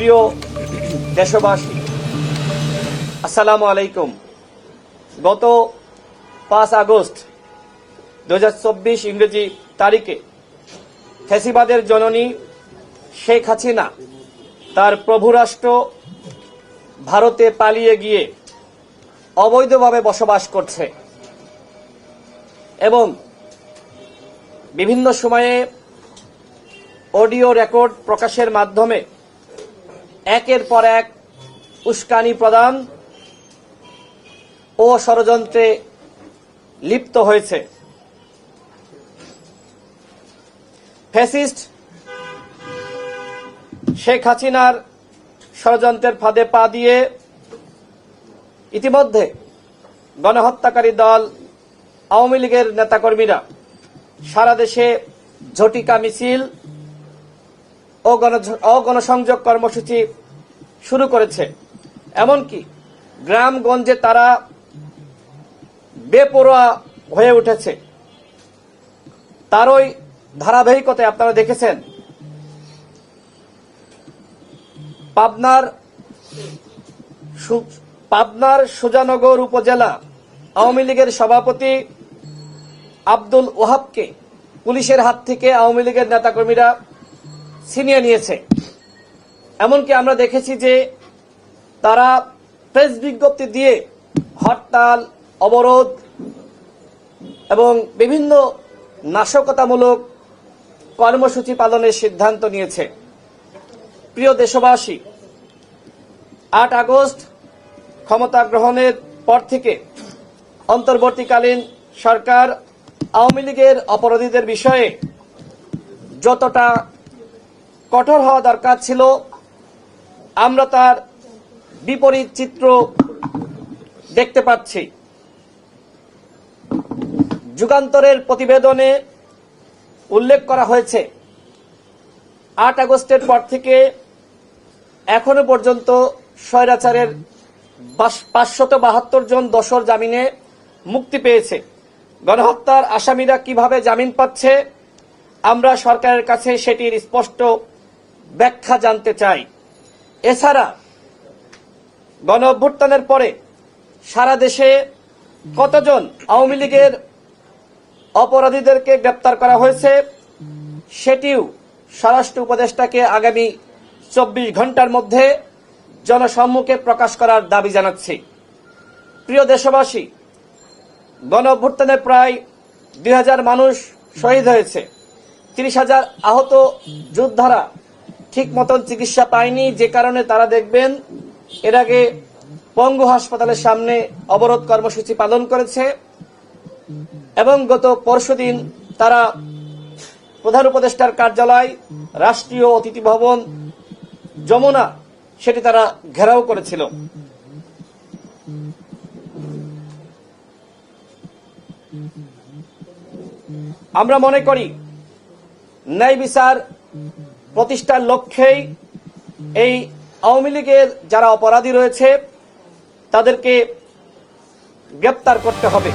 প্রিয় দেশবাসী, আসসালামু আলাইকুম। গত পাঁচ আগস্ট দু হাজার চব্বিশ ইংরেজি তারিখে ফ্যাসিবাদের জননী শেখ হাসিনা তার প্রভুরাষ্ট্র ভারতে পালিয়ে গিয়ে অবৈধভাবে বসবাস করছে এবং বিভিন্ন সময়ে অডিও রেকর্ড প্রকাশের মাধ্যমে একের পর এক উস্কানি প্রদান ও ষড়যন্ত্রে লিপ্ত হয়েছে। ফ্যাসিস্ট শেখ হাসিনার ষড়যন্ত্রের ফাঁদে পা দিয়ে ইতিমধ্যে গণহত্যাকারী দল, আওয়ামী লীগের নেতাকর্মীরা সারা দেশে ঝটিকা মিছিল ও গণ- ও গণসংযোগ কর্মসূচি শুরু করেছে। এমনকি গ্রামগঞ্জে তারা বেপরোয়া হয়ে উঠেছে। তারই ধারাবাহিকতায় আপনারা দেখেছেন, পাবনার পাবনার সুজানগর উপজেলা আওয়ামী লীগের সভাপতি আব্দুল ওহাবকে পুলিশের হাত থেকে আওয়ামী লীগের নেতাকর্মীরা ছিনিয়ে নিয়েছে। এমনকি আমরা দেখেছি যে তারা প্রেস বিজ্ঞপ্তি দিয়ে হরতাল, অবরোধ এবং বিভিন্ন নাশকতামূলক কর্মসূচি পালনের সিদ্ধান্ত নিয়েছে। প্রিয় দেশবাসী, আট আগস্ট ক্ষমতা গ্রহণের পর থেকে অন্তর্বর্তীকালীন সরকার আওয়ামী লীগের অপরাধীদের বিষয়ে যতটা কঠোর হওয়া দরকার ছিল। আমরা তার বিপরীত চিত্র দেখতে পাচ্ছি। যুগান্তরের প্রতিবেদনে উল্লেখ করা হয়েছে, আট আগস্টের পর থেকে এখনও পর্যন্ত স্বৈরাচারের পাঁচশত বাহাত্তর জন দশর জামিনে মুক্তি পেয়েছে। গণহত্যার আসামিরা কীভাবে জামিন পাচ্ছে, আমরা সরকারের কাছে সেটির স্পষ্ট ব্যাখ্যা জানতে চাই। এছাড়া গণ অভ্যুত্থানের পরে সারা দেশে কতজন আওয়ামী লীগের অপরাধীদেরকে গ্রেপ্তার করা হয়েছে, সেটিও স্বরাষ্ট্র উপদেষ্টাকে আগামী চব্বিশ ঘণ্টার মধ্যে জনসম্মুখে প্রকাশ করার দাবি জানাচ্ছি। প্রিয় দেশবাসী, গণ অভ্যুত্থানে প্রায় দুই হাজার মানুষ শহীদ হয়েছে। তিরিশ হাজার আহত যোদ্ধারা ঠিক মতন চিকিৎসা পায়নি, যে কারণে তারা দেখবেন এর আগে পঙ্গু হাসপাতালের সামনে অবরোধ কর্মসূচি পালন করেছে এবং গত পরশুদিন তারা প্রধান উপদেষ্টার কার্যালয়, রাষ্ট্রীয় অতিথি ভবন, যমুনা, সেটি তারা ঘেরাও করেছিল। আমরা মনে করি, ন্যায় বিচার প্রতিষ্ঠার লক্ষ্যেই এই আওয়ামী লীগের যারা অপরাধী রয়েছে তাদেরকে গ্রেপ্তার করতে হবে।